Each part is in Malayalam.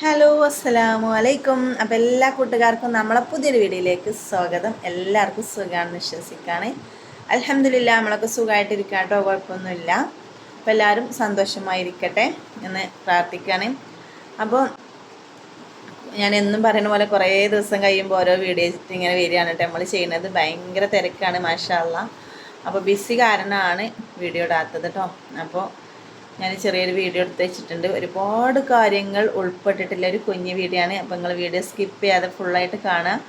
ഹലോ അസ്സലാമു അലൈക്കും അപ്പോൾ എല്ലാ കൂട്ടുകാർക്കും നമ്മളെ പുതിയൊരു വീഡിയോയിലേക്ക് സ്വാഗതം. എല്ലാവർക്കും സുഖമാണെന്ന് വിശ്വസിക്കുകയാണ്. അലഹമില്ല നമ്മളൊക്കെ സുഖമായിട്ടിരിക്കാം കേട്ടോ കുഴപ്പമൊന്നുമില്ല. അപ്പോൾ എല്ലാവരും സന്തോഷമായിരിക്കട്ടെ എന്ന് പ്രാർത്ഥിക്കുകയാണ്. അപ്പോൾ ഞാൻ എന്നും പറയുന്ന പോലെ കുറേ ദിവസം കഴിയുമ്പോൾ ഓരോ വീഡിയോ ഇങ്ങനെ വരികയാണ് കേട്ടോ. നമ്മൾ ചെയ്യുന്നത് ഭയങ്കര തിരക്കാണ് മാഷാല്ല അപ്പോൾ ബിസി കാരണമാണ് വീഡിയോ ഇടാത്തത് കേട്ടോ. അപ്പോൾ ഞാൻ ചെറിയൊരു വീഡിയോ എടുത്ത് വെച്ചിട്ടുണ്ട്. ഒരുപാട് കാര്യങ്ങൾ ഉൾപ്പെട്ടിട്ടുള്ള ഒരു കുഞ്ഞു വീഡിയോ ആണ് അപ്പോൾ നിങ്ങൾ വീഡിയോ സ്കിപ്പ് ചെയ്യാതെ ഫുള്ളായിട്ട് കാണാം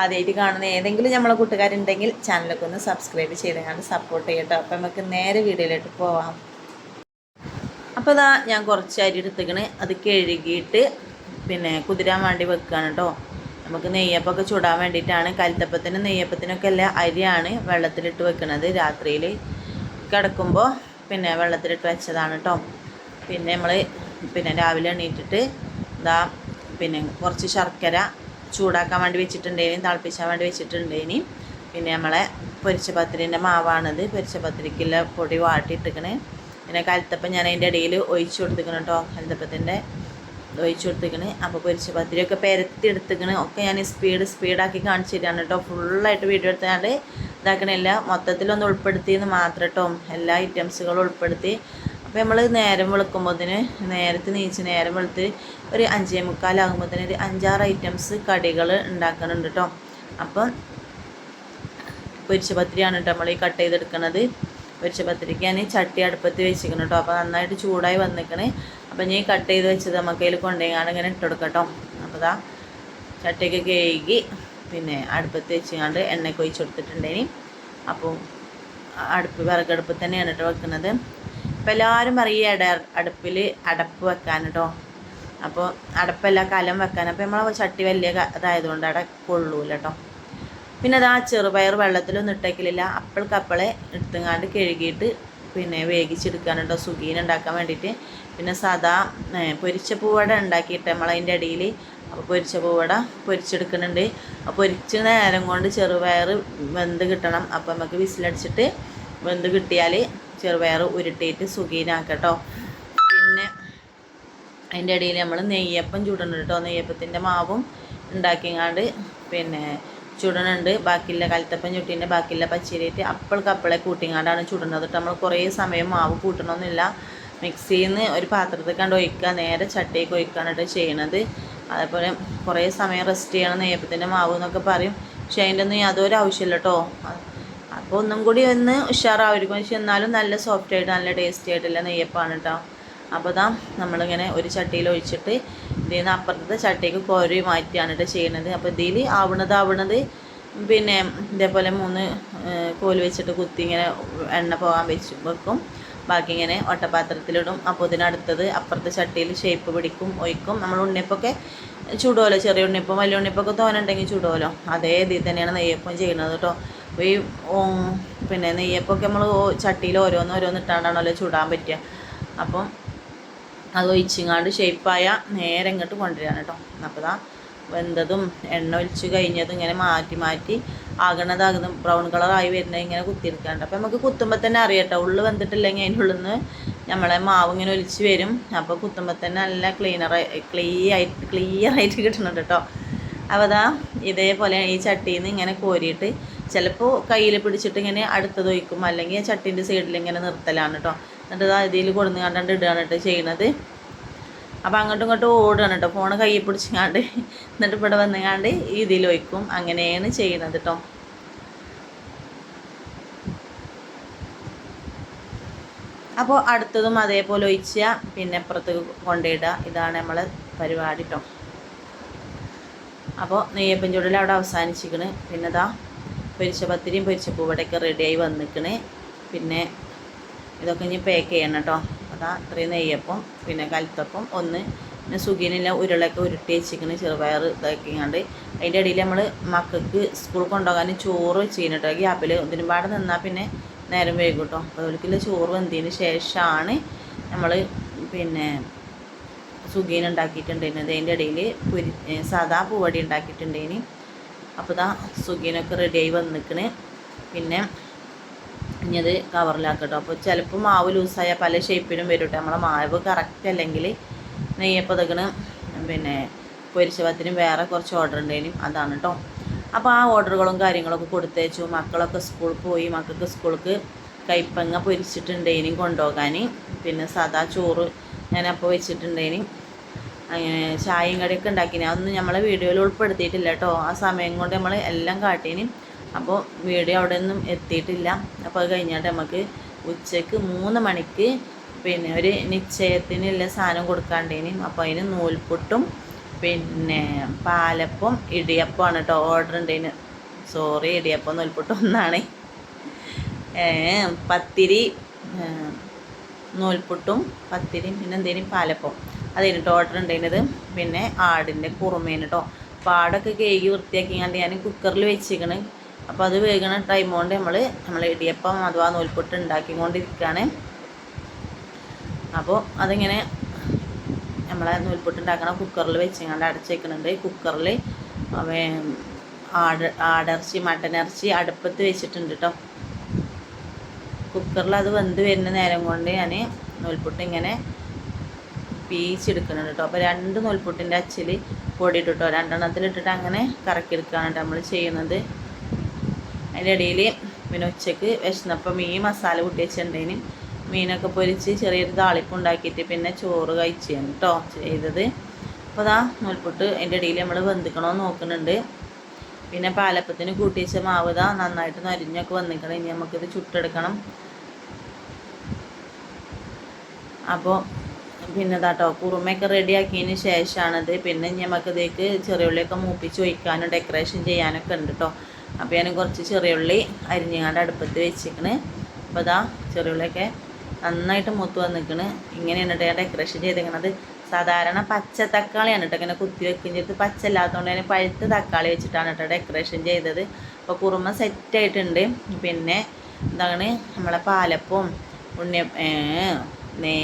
ആദ്യമായിട്ട് കാണുന്ന ഏതെങ്കിലും നമ്മളെ കൂട്ടുകാരുണ്ടെങ്കിൽ ചാനലൊക്കെ ഒന്ന് സബ്സ്ക്രൈബ് ചെയ്തങ്ങാണ്ട് സപ്പോർട്ട് ചെയ്യട്ടോ അപ്പോൾ നമുക്ക് നേരെ വീഡിയോയിലോട്ട് പോവാം. അപ്പോൾ ഇതാ ഞാൻ കുറച്ച് അരി എടുത്തേക്കണ്. അത് കഴുകിയിട്ട് പിന്നെ കുതിരാൻ വേണ്ടി വെക്കുകയാണ് കേട്ടോ നമുക്ക് നെയ്യപ്പമൊക്കെ ചുടാൻ വേണ്ടിയിട്ടാണ്. കൽത്തപ്പത്തിനും നെയ്യപ്പത്തിനൊക്കെ അല്ല അരിയാണ് വെള്ളത്തിലിട്ട് വെക്കുന്നത് രാത്രിയിൽ കിടക്കുമ്പോൾ പിന്നെ വെള്ളത്തിലിട്ട് വെച്ചതാണ് കേട്ടോ പിന്നെ നമ്മൾ പിന്നെ രാവിലെ എണീറ്റിട്ട് ഇതാ പിന്നെ കുറച്ച് ശർക്കര ചൂടാക്കാൻ വേണ്ടി വെച്ചിട്ടുണ്ടേനി തിളപ്പിച്ചാൻ വേണ്ടി വെച്ചിട്ടുണ്ടേനി. പിന്നെ നമ്മളെ പൊരിച്ച പത്തിരിന്റെ മാവാണിത്. പൊരിച്ച പത്തിരിക്കുള്ള പൊടി വാട്ടിയിട്ടിക്കണേ പിന്നെ കലത്തപ്പം ഞാൻ അതിന്റെ ഇടയിൽ ഒഴിച്ചു കൊടുത്തിക്കണം കേട്ടോ കലത്തപ്പത്തിന്റെ ഒഴിച്ചു കൊടുത്തിക്കണ് അപ്പോൾ പൊരിച്ച പത്തിരിയൊക്കെ പെരത്തി എടുത്തിക്കണ് ഒക്കെ ഞാൻ സ്പീഡ് സ്പീഡാക്കി കാണിച്ചു തരാണ് കേട്ടോ ഫുള്ളായിട്ട് വീഡിയോ എടുത്താണ്ട് ഇതാക്കണില്ല. മൊത്തത്തിലൊന്ന് ഉൾപ്പെടുത്തിയെന്ന് മാത്രം കേട്ടോ എല്ലാ ഐറ്റംസുകളും ഉൾപ്പെടുത്തി. അപ്പോൾ നമ്മൾ നേരം വെളുക്കുമ്പോഴത്തിന് നേരത്തെ നീച്ച് നേരം വെളുത്ത് ഒരു അഞ്ചേ മുക്കാലാകുമ്പോഴത്തേന് ഒരു അഞ്ചാറ് ഐറ്റംസ് കടികൾ ഉണ്ടാക്കുന്നുണ്ട് കേട്ടോ അപ്പം പൊരിച്ച പത്തിരിയാണ് കേട്ടോ നമ്മൾ ഈ കട്ട് ചെയ്തെടുക്കുന്നത് പൊരിച്ച പത്തിരിക്ക് ഞാൻ ചട്ടി അടുപ്പത്ത് വെച്ചിരിക്കണം കേട്ടോ അപ്പോൾ നന്നായിട്ട് ചൂടായി വന്നിക്കണേ. അപ്പം ഞാൻ കട്ട് ചെയ്ത് വെച്ചത് നമുക്ക് അതിൽ കൊണ്ടുപോയി ഇങ്ങനെ ഇട്ട് കൊടുക്കട്ടോ. അപ്പോൾ ഇതാ ചട്ടിയൊക്കെ കേകി പിന്നെ അടുപ്പത്ത് വെച്ചുകൊണ്ട് എണ്ണ ഒഴിച്ച് കൊടുത്തിട്ടുണ്ടേനി അപ്പോൾ അടുപ്പ് വിറകടുപ്പ് തന്നെയാണ് കേട്ടോ വെക്കുന്നത്. ഇപ്പം എല്ലാവരും പറയും അട അടുപ്പിൽ അടപ്പ് വെക്കാൻ കേട്ടോ. അപ്പോൾ അടപ്പല്ല കലം വെക്കാൻ. അപ്പോൾ നമ്മൾ ചട്ടി വലിയ ഇതായതുകൊണ്ട് അവിടെ കൊള്ളൂല കേട്ടോ. പിന്നെ അത് ആ ചെറുപയർ വെള്ളത്തിലൊന്നും ഇട്ടേക്കില്ല അപ്പൾക്കപ്പളെ എടുത്തുങ്ങാണ്ട് കഴുകിയിട്ട് പിന്നെ സുഗീൻ ഉണ്ടാക്കാൻ വേണ്ടിയിട്ട്. പിന്നെ സാധാ പൊരിച്ച പൂവട ഉണ്ടാക്കിയിട്ട് നമ്മളതിന്റെ ഇടയിൽ അപ്പോൾ പൊരിച്ച പൂവട പൊരിച്ചെടുക്കുന്നുണ്ട്. അപ്പോൾ പൊരിച്ച് നേരം കൊണ്ട് ചെറുപയർ വെന്ത് കിട്ടണം. അപ്പോൾ നമുക്ക് വിസിലടിച്ചിട്ട് വെന്ത് കിട്ടിയാൽ ചെറുപയർ ഉരുട്ടിയിട്ട് സുഖീനാക്കട്ടോ. പിന്നെ അതിന്റെ ഇടയിൽ നമ്മൾ നെയ്യപ്പം ചുടണം കേട്ടോ. നെയ്യപ്പത്തിന്റെ മാവും ഉണ്ടാക്കിങ്ങാണ്ട് പിന്നെ ചുടണുണ്ട്. ബാക്കിയുള്ള കലത്തപ്പം ചുട്ടീന്റെ ബാക്കിയുള്ള പച്ചരിയിട്ട് അപ്പൾക്കപ്പളെ കൂട്ടിങ്ങാണ്ടാണ് ചുടുന്നത് നമ്മൾ കുറേ സമയം മാവ് കൂട്ടണമെന്നില്ല മിക്സിയിൽ നിന്ന് ഒരു പാത്രത്തിൽ കണ്ട് ഒഴിക്കുക. നേരെ ചട്ടിയൊക്കെ ഒഴിക്കുകയാണ് കേട്ടോ ചെയ്യണത്. അതേപോലെ കുറേ സമയം റെസ്റ്റ് ചെയ്യണം നെയ്യപ്പത്തിന്റെ മാവ് എന്നൊക്കെ പറയും. പക്ഷേ അതിന്റെ ഒന്നും യാതൊരു ആവശ്യമില്ല കേട്ടോ അപ്പോൾ ഒന്നും കൂടി ഒന്ന് ഉഷാറാവായിരിക്കും പക്ഷേ എന്നാലും നല്ല സോഫ്റ്റ് ആയിട്ട് നല്ല ടേസ്റ്റി ആയിട്ടുള്ള നെയ്യപ്പാണ് കേട്ടോ അപ്പോൾ താ നമ്മളിങ്ങനെ ഒരു ചട്ടിയിൽ ഒഴിച്ചിട്ട് ഇതിൽ നിന്ന് അപ്പുറത്തെ ചട്ടിക്ക് കോരി മാറ്റിയാണ് കേട്ടോ ചെയ്യുന്നത് അപ്പോൾ ഇതിൽ ആവണത് ആവണത് പിന്നെ ഇതേപോലെ മൂന്ന് കോൽ വെച്ചിട്ട് കുത്തി ഇങ്ങനെ എണ്ണ പോകാൻ വെച്ച് വെക്കും. ബാക്കി ഇങ്ങനെ ഒട്ടപാത്രത്തിലിടും അപ്പോൾ ഇതിനടുത്തത് അപ്പുറത്തെ ചട്ടിയിൽ ഷേപ്പ് പിടിക്കും ഒഴിക്കും. നമ്മൾ ഉണ്ണിയപ്പൊക്കെ ചൂടുമല്ലോ ചെറിയ ഉണ്ണിയപ്പം വലിയ ഉണ്ണിയപ്പൊക്കെ തോനുണ്ടെങ്കിൽ ചൂടുമല്ലോ അതേ ഇതിൽ തന്നെയാണ് നെയ്യപ്പം ചെയ്യുന്നത് കേട്ടോ അപ്പോൾ ഈ പിന്നെ നെയ്യപ്പൊക്കെ നമ്മൾ ചട്ടിയിൽ ഓരോന്ന് ഓരോന്ന് ഇട്ടാണ്ടാണല്ലോ ചൂടാൻ പറ്റുക. അപ്പം അത് ഒഴിച്ചിങ്ങാണ്ട് ഷേപ്പായ നേരെ ഇങ്ങോട്ട് കൊണ്ടുവരികയാണ് കേട്ടോ അപ്പോൾ ദാ വെന്തതും എണ്ണ ഒഴിച്ച് കഴിഞ്ഞതും ഇങ്ങനെ മാറ്റി മാറ്റി ആകണതാകുന്ന. ബ്രൗൺ കളറായി വരുന്നത് ഇങ്ങനെ കുത്തിയെടുക്കാണ്ട് അപ്പോൾ നമുക്ക് കുത്തുമ്പോൾ തന്നെ അറിയട്ടെ ഉള്ളു വെന്തിട്ടില്ലെങ്കിൽ അതിന്റെ ഉള്ളിൽ നിന്ന് നമ്മളെ മാവ് ഇങ്ങനെ ഒലിച്ച് വരും. അപ്പോൾ കുത്തുമ്പോൾ തന്നെ നല്ല ക്ലീനറായി ക്ലീ ആയിട്ട് ക്ലിയർ ആയിട്ട് കിട്ടുന്നുണ്ട് കേട്ടോ അപ്പോൾ അതാ ഇതേപോലെ ഈ ചട്ടിയിൽ നിന്ന് ഇങ്ങനെ കോരിയിട്ട് ചിലപ്പോൾ കയ്യിൽ പിടിച്ചിട്ട് ഇങ്ങനെ അടുത്തത് ഒഴിക്കും. അല്ലെങ്കിൽ ചട്ടീന്റെ സൈഡിൽ ഇങ്ങനെ നിർത്തലാണ് കേട്ടോ എന്നിട്ട് ഇതാ ഇതിൽ കൊടുന്ന് കണ്ടാണ്ട് ഇടുകയാണ് കേട്ടോ ചെയ്യണത്. അപ്പോൾ അങ്ങോട്ടും ഇങ്ങോട്ടും ഓടുകയാണ് കേട്ടോ. ഫോൺ കയ്യിൽ പിടിച്ചാണ്ട് എന്നിട്ട് ഇവിടെ വന്നുകാണ്ട് ഇതിൽ വയ്ക്കും. അങ്ങനെയാണ് ചെയ്യുന്നത് കേട്ടോ. അപ്പോൾ അടുത്തതും അതേപോലെ ഒഴിച്ച പിന്നെ അപ്പുറത്ത് കൊണ്ടിടുക ഇതാണ് നമ്മൾ പരിപാടി കേട്ടോ. അപ്പോൾ നെയ്യപ്പൻ ചൂടിൽ അവിടെ അവസാനിച്ചിക്കണ് പിന്നെ ഇതാ പൊരിച്ച പത്തിരിയും പൊരിച്ച പൂവടയൊക്കെ റെഡിയായി വന്നിക്കണ്. പിന്നെ ഇതൊക്കെ ഇനി പാക്ക് ചെയ്യണം കേട്ടോ. അതാ ഇത്രയും നെയ്യപ്പം പിന്നെ കലത്തപ്പം ഒന്ന് പിന്നെ സുഖീനില്ല ഉരുളൊക്കെ ഉരുട്ടി വെച്ചിരിക്കുന്നത് ചെറുപയർ ഇതാക്കിങ്ങാണ്ട്. അതിന്റെ ഇടയിൽ നമ്മൾ മക്കൾക്ക് സ്കൂൾ കൊണ്ടുപോകാൻ ചോറ് വെച്ചിരുന്നു കേട്ടോ ഗ്യാപ്പിൽ ഇതിനും പാടെ നിന്നാൽ പിന്നെ നേരം വൈകും കേട്ടോ അപ്പോൾ ഒരിക്കലും ചോറ് വെന്തതിന് ശേഷമാണ് നമ്മൾ പിന്നെ സുഖീൻ ഉണ്ടാക്കിയിട്ടുണ്ടായിരുന്നത്. അതിന്റെ ഇടയിൽ പുരി സാദാ പൂവടി ഉണ്ടാക്കിയിട്ടുണ്ടേനി അപ്പോൾ ഇതാ സുഖീനൊക്കെ റെഡിയായി വന്നിക്കണ്. പിന്നെ ഇനി അത് കവറിലാക്കട്ടോ. അപ്പോൾ ചിലപ്പോൾ മാവ് ലൂസായ പല ഷേപ്പിനും വരും കേട്ടോ നമ്മളെ മാവ് കറക്റ്റ് അല്ലെങ്കിൽ നെയ്യപ്പതകണ് പിന്നെ പൊരിച്ച പത്തിനും വേറെ കുറച്ച് ഓർഡർ ഉണ്ടെങ്കിലും അതാണ് കേട്ടോ അപ്പോൾ ആ ഓർഡറുകളും കാര്യങ്ങളൊക്കെ കൊടുത്തേച്ചു. മക്കളൊക്കെ സ്കൂളിൽ പോയി. മക്കൾക്ക് സ്കൂൾക്ക് കൈപ്പങ്ങ പൊരിച്ചിട്ടുണ്ടേനും കൊണ്ടുപോകാൻ പിന്നെ സാദാ ചോറ് ഞാൻ അപ്പോൾ വെച്ചിട്ടുണ്ടേനി. അങ്ങനെ ചായയും കടിയൊക്കെ ഉണ്ടാക്കിനി അതൊന്നും നമ്മളെ വീഡിയോയിൽ ഉൾപ്പെടുത്തിയിട്ടില്ല കേട്ടോ ആ സമയം കൊണ്ട് നമ്മൾ എല്ലാം കാട്ടീനി. അപ്പോൾ വീഡിയോ അവിടെ ഒന്നും എത്തിയിട്ടില്ല. അപ്പോൾ അത് കഴിഞ്ഞിട്ട് നമുക്ക് ഉച്ചയ്ക്ക് മൂന്ന് മണിക്ക് പിന്നെ ഒരു നിശ്ചയത്തിനുള്ള സാധനം കൊടുക്കാണ്ടേനി. അപ്പോൾ അതിന് നൂൽപുട്ടും പിന്നെ പാലപ്പം ഇടിയപ്പമാണ് കേട്ടോ ഓർഡർ ഉണ്ടേന് സോറി ഇടിയപ്പം നൂൽപുട്ടും ഒന്നാണ്. പത്തിരി നൂൽപുട്ടും പത്തിരിയും പിന്നെ എന്തേലും പാലപ്പം. അതിന് കേട്ടോ ഓർഡർ ഉണ്ടായിരുന്നത് പിന്നെ ആടിന്റെ കുറുമേന് കേട്ടോ. ആടൊക്കെ കേക്ക് വൃത്തിയാക്കി കണ്ട് ഞാൻ കുക്കറിൽ വെച്ചിരിക്കണ് അപ്പോൾ അത് വേഗണ ടൈം കൊണ്ട് നമ്മൾ നമ്മൾ ഇടിയപ്പം അഥവാ നൂൽപുട്ട് ഉണ്ടാക്കിക്കൊണ്ടിരിക്കുകയാണ് അപ്പോൾ അതിങ്ങനെ നമ്മളെ നൂൽപുട്ട് ഉണ്ടാക്കണ കുക്കറിൽ വെച്ചിങ്ങാണ്ട് അടച്ചേക്കുന്നുണ്ട് കുക്കറിൽ ആട് ആടിറച്ചി മട്ടൻ ഇറച്ചി അടുപ്പത്ത് വെച്ചിട്ടുണ്ട് കേട്ടോ കുക്കറിൽ അത് വെന്ത് വരുന്ന നേരം കൊണ്ട് ഞാൻ നൂൽപുട്ട് ഇങ്ങനെ പീച്ചെടുക്കുന്നുണ്ട് കേട്ടോ അപ്പോൾ രണ്ട് നൂൽപുട്ടിന്റെ അച്ചിൽ പൊടി ഇട്ടിട്ടോ രണ്ടെണ്ണത്തിലിട്ടിട്ട് അങ്ങനെ കറക്കിയെടുക്കുകയാണ് നമ്മൾ ചെയ്യുന്നത്. അതിന്റെ ഇടയിൽ പിന്നെ ഉച്ചയ്ക്ക് വിശന്നപ്പോൾ മീൻ മസാല കൂട്ടി മീനൊക്കെ പൊരിച്ച് ചെറിയൊരു താളിപ്പ് ഉണ്ടാക്കിയിട്ട് പിന്നെ ചോറ് കഴിച്ചാണ് കേട്ടോ ചെയ്തത്. അപ്പോൾ അതാ നൂൽപുട്ട് അതിന്റെ ഇടയിൽ നമ്മൾ വെന്തിക്കണമെന്ന് നോക്കുന്നുണ്ട്. പിന്നെ പാലപ്പത്തിന് കൂട്ടി വെച്ച മാവ് ഇതാ നന്നായിട്ട് നരിഞ്ഞൊക്കെ വന്നിക്കണം. ഇനി നമുക്കിത് ചുട്ടെടുക്കണം. അപ്പോൾ പിന്നെ ഇതാട്ടോ കുറുമയൊക്കെ റെഡിയാക്കിയതിന് ശേഷമാണത് പിന്നെ നമുക്കിതേക്ക് ചെറിയുള്ളിയൊക്കെ മൂപ്പിച്ച് ഒഴിക്കാനും ഡെക്കറേഷൻ ചെയ്യാനൊക്കെ ഉണ്ട് കേട്ടോ അപ്പോൾ ഞാൻ കുറച്ച് ചെറിയുള്ളി അരിഞ്ഞാണ്ട് അടുപ്പത്ത് വെച്ചിരിക്കണ്. അപ്പോൾ അതാ ചെറിയുള്ളിയൊക്കെ നന്നായിട്ട് മൂത്ത് വന്നിരിക്കണ്. ഇങ്ങനെയാണ് കേട്ടോ ഞാൻ ഡെക്കറേഷൻ ചെയ്തേക്കണത് സാധാരണ പച്ച തക്കാളിയാണ് കേട്ടോ ഇങ്ങനെ കുത്തി വെക്കുകയും ചെയ്ത് പച്ച ഞാൻ പഴുത്ത തക്കാളി വെച്ചിട്ടാണ് കേട്ടോ ഡെക്കറേഷൻ ചെയ്തത്. അപ്പോൾ കുറുമ സെറ്റായിട്ടുണ്ട് പിന്നെ എന്താണ് നമ്മളെ പാലപ്പവും ഉണ്ണിയ നേ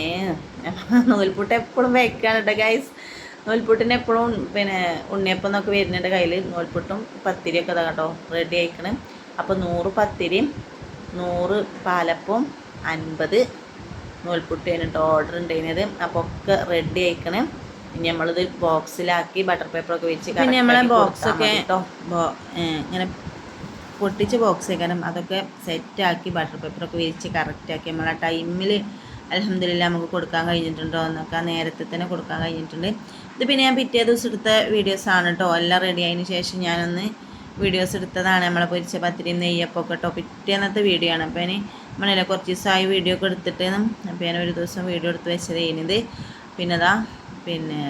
നൂൽപുട്ട് എപ്പോഴും വെക്കാണ് കേട്ടോ ഗൈസ് നൂൽപുട്ടിന് എപ്പോഴും പിന്നെ ഉണ്ണിയപ്പം എന്നൊക്കെ വരുന്നുണ്ട് കയ്യിൽ നൂൽപുട്ടും പത്തിരിയൊക്കെ ഇതാ കേട്ടോ റെഡി ആയിക്കണം. അപ്പോൾ നൂറ് പത്തിരിയും നൂറ് പാലപ്പവും അൻപത് നൂൽപുട്ടേന് കേട്ടോ ഓർഡർ ഉണ്ടായിരുന്നത് അപ്പോൾ ഒക്കെ റെഡി ആയിക്കണം. ഇനി നമ്മളിത് ബോക്സിലാക്കി ബട്ടർ പേപ്പറൊക്കെ വെച്ച് പിന്നെ നമ്മളെ ബോക്സൊക്കെ കേട്ടോ. ഇങ്ങനെ പൊട്ടിച്ച് ബോക്സ് വെക്കണം. അതൊക്കെ സെറ്റാക്കി ബട്ടർ പേപ്പറൊക്കെ വിരിച്ച് കറക്റ്റാക്കി. നമ്മളെ ടൈമിൽ അലഹമില്ല നമുക്ക് കൊടുക്കാൻ കഴിഞ്ഞിട്ടുണ്ടോ എന്നൊക്കെ നേരത്തെ തന്നെ കൊടുക്കാൻ കഴിഞ്ഞിട്ടുണ്ട്. ഇത് പിന്നെ ഞാൻ പിറ്റേ ദിവസം എടുത്ത വീഡിയോസാണ് കേട്ടോ എല്ലാം റെഡി ആയതിനു ശേഷം ഞാനൊന്ന് വീഡിയോസ് എടുത്തതാണ് നമ്മളെ പൊരിച്ച പത്തിരി നെയ്യപ്പം ഒക്കെ കേട്ടോ പിറ്റേന്നത്തെ വീഡിയോ ആണ്. അപ്പോൾ ഇനി നമ്മളെ കുറച്ച് ദിവസമായി വീഡിയോ ഒക്കെ എടുത്തിട്ട് അപ്പോൾ ഞാൻ ഒരു ദിവസം വീഡിയോ എടുത്ത് വെച്ചത് കഴിഞ്ഞത് പിന്നെ അതാ പിന്നെ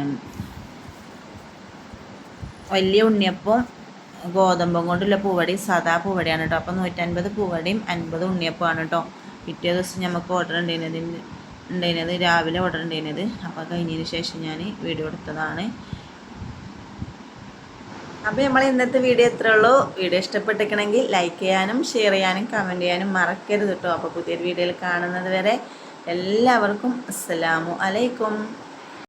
വലിയ ഉണ്ണിയപ്പം ഗോതമ്പം കൊണ്ടുള്ള പൂവടി സാധാ പൂവടിയാണ് കേട്ടോ അപ്പോൾ നൂറ്റൻപത് പൂവടിയും അൻപത് ഉണ്ണിയപ്പമാണ് കേട്ടോ പിറ്റേ ദിവസം നമുക്ക് ഓർഡർ ഉണ്ടായിരുന്നത് ഉണ്ടായിരുന്നത് രാവിലെ ഓർഡർ ഉണ്ടായിരുന്നത് അപ്പോൾ കഴിഞ്ഞതിന് ശേഷം ഞാൻ വീഡിയോ എടുത്തതാണ്. അപ്പോൾ നമ്മൾ ഇന്നത്തെ വീഡിയോ എത്ര ഉള്ളൂ. വീഡിയോ ഇഷ്ടപ്പെട്ടിരിക്കണമെങ്കിൽ ലൈക്ക് ചെയ്യാനും ഷെയർ ചെയ്യാനും കമന്റ് ചെയ്യാനും മറക്കരുത് കേട്ടോ അപ്പോൾ പുതിയൊരു വീഡിയോയിൽ കാണുന്നത് വരെ എല്ലാവർക്കും അസ്സലാമു അലൈക്കും.